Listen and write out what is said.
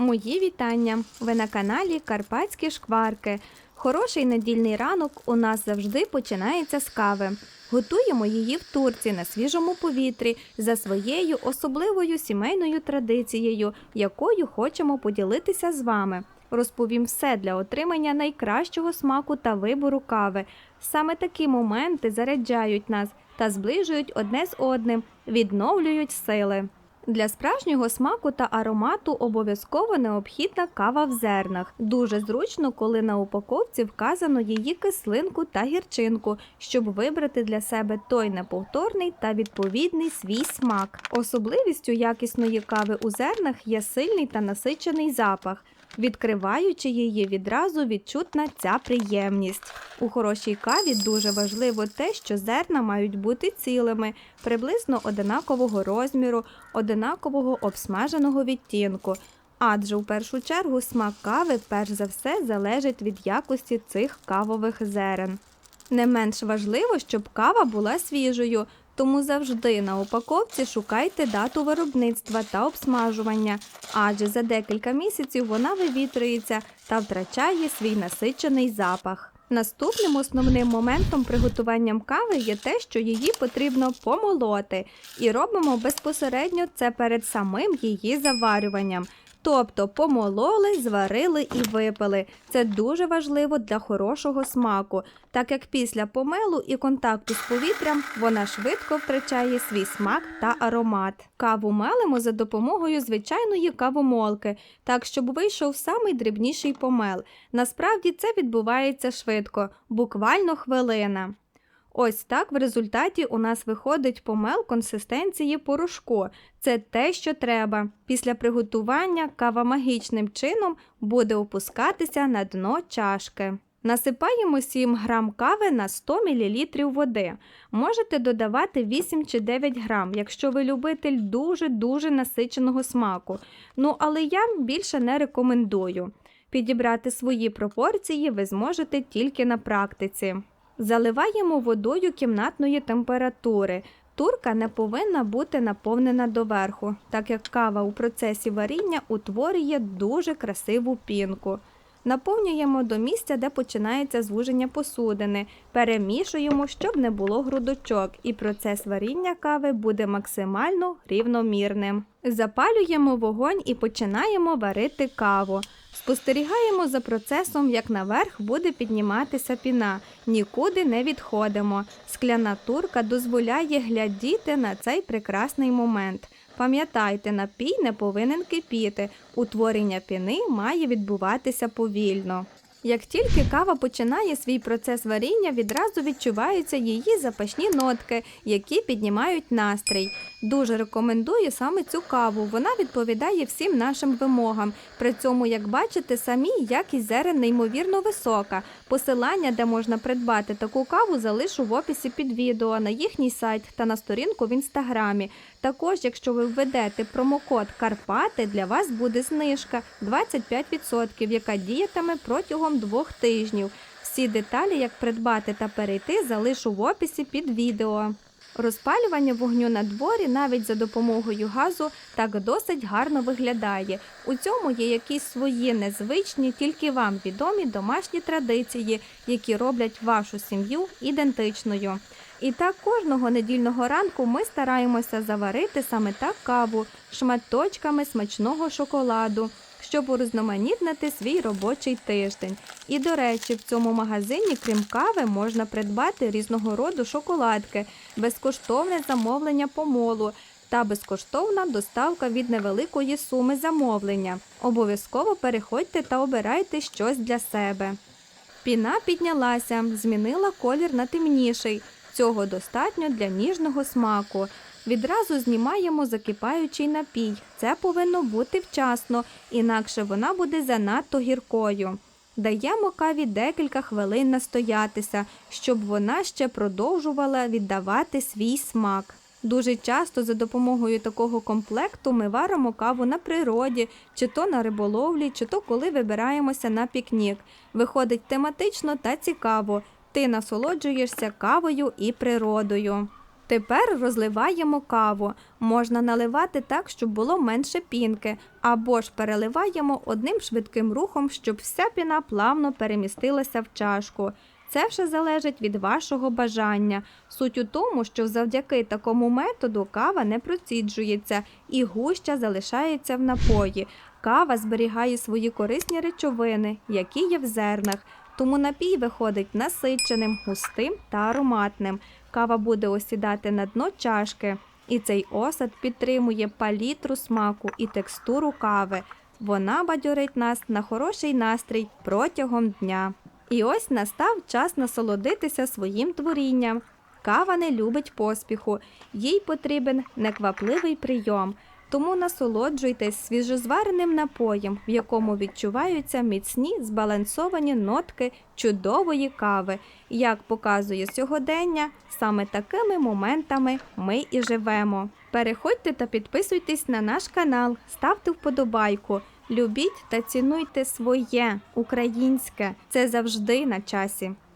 Мої вітання! Ви на каналі Карпатські шкварки. Хороший недільний ранок у нас завжди починається з кави. Готуємо її в турці на свіжому повітрі за своєю особливою сімейною традицією, якою хочемо поділитися з вами. Розповім все для отримання найкращого смаку та вибору кави. Саме такі моменти заряджають нас та зближують одне з одним, відновлюють сили. Для справжнього смаку та аромату обов'язково необхідна кава в зернах. Дуже зручно, коли на упаковці вказано її кислинку та гірчинку, щоб вибрати для себе той неповторний та відповідний свій смак. Особливістю якісної кави у зернах є сильний та насичений запах. Відкриваючи її, відразу відчутна ця приємність. У хорошій каві дуже важливо те, що зерна мають бути цілими, приблизно одинакового розміру, одинакового обсмаженого відтінку. Адже в першу чергу смак кави перш за все залежить від якості цих кавових зерен. Не менш важливо, щоб кава була свіжою, тому завжди на упаковці шукайте дату виробництва та обсмажування, адже за декілька місяців вона вивітрюється та втрачає свій насичений запах. Наступним основним моментом приготуванням кави є те, що її потрібно помолоти, і робимо безпосередньо це перед самим її заварюванням. Тобто помололи, зварили і випили. Це дуже важливо для хорошого смаку, так як після помелу і контакту з повітрям вона швидко втрачає свій смак та аромат. Каву мелимо за допомогою звичайної кавомолки, так щоб вийшов самий дрібніший помел. Насправді це відбувається швидко, буквально хвилина. Ось так в результаті у нас виходить помел консистенції порошку. Це те, що треба. Після приготування кава магічним чином буде опускатися на дно чашки. Насипаємо 7 грам кави на 100 мл води. Можете додавати 8 чи 9 грам, якщо ви любитель дуже-дуже насиченого смаку. Ну, але я більше не рекомендую. Підібрати свої пропорції ви зможете тільки на практиці. Заливаємо водою кімнатної температури. Турка не повинна бути наповнена доверху, так як кава у процесі варіння утворює дуже красиву пінку. Наповнюємо до місця, де починається звуження посудини, перемішуємо, щоб не було грудочок, і процес варіння кави буде максимально рівномірним. Запалюємо вогонь і починаємо варити каву. Спостерігаємо за процесом, як наверх буде підніматися піна, нікуди не відходимо. Скляна турка дозволяє глядіти на цей прекрасний момент. Пам'ятайте, напій не повинен кипіти. Утворення піни має відбуватися повільно. Як тільки кава починає свій процес варіння, відразу відчуваються її запашні нотки, які піднімають настрій. Дуже рекомендую саме цю каву. Вона відповідає всім нашим вимогам. При цьому, як бачите, самі якість зерен неймовірно висока. Посилання, де можна придбати таку каву, залишу в описі під відео на їхній сайт та на сторінку в інстаграмі. Також, якщо ви введете промокод Карпати, для вас буде знижка 25%, яка діятиме протягом двох тижнів. Всі деталі, як придбати та перейти, залишу в описі під відео. Розпалювання вогню на дворі навіть за допомогою газу так досить гарно виглядає. У цьому є якісь свої незвичні, тільки вам відомі домашні традиції, які роблять вашу сім'ю ідентичною. І так кожного недільного ранку ми стараємося заварити саме так каву шматочками смачного шоколаду, щоб урізноманітнити свій робочий тиждень. І, до речі, в цьому магазині, крім кави, можна придбати різного роду шоколадки, безкоштовне замовлення помолу та безкоштовна доставка від невеликої суми замовлення. Обов'язково переходьте та обирайте щось для себе. Піна піднялася, змінила колір на темніший. Цього достатньо для ніжного смаку. Відразу знімаємо закипаючий напій. Це повинно бути вчасно, інакше вона буде занадто гіркою. Даємо каві декілька хвилин настоятися, щоб вона ще продовжувала віддавати свій смак. Дуже часто за допомогою такого комплекту ми варимо каву на природі, чи то на риболовлі, чи то коли вибираємося на пікнік. Виходить тематично та цікаво. Ти насолоджуєшся кавою і природою. Тепер розливаємо каву. Можна наливати так, щоб було менше пінки, або ж переливаємо одним швидким рухом, щоб вся піна плавно перемістилася в чашку. Це вже залежить від вашого бажання. Суть у тому, що завдяки такому методу кава не проціджується і гуща залишається в напої. Кава зберігає свої корисні речовини, які є в зернах, тому напій виходить насиченим, густим та ароматним. Кава буде осідати на дно чашки, і цей осад підтримує палітру смаку і текстуру кави. Вона бадьорить нас на хороший настрій протягом дня. І ось настав час насолодитися своїм творінням. Кава не любить поспіху, їй потрібен неквапливий прийом. Тому насолоджуйтесь свіжозвареним напоєм, в якому відчуваються міцні збалансовані нотки чудової кави. Як показує сьогодення, саме такими моментами ми і живемо. Переходьте та підписуйтесь на наш канал, ставте вподобайку. Любіть та цінуйте своє українське. Це завжди на часі.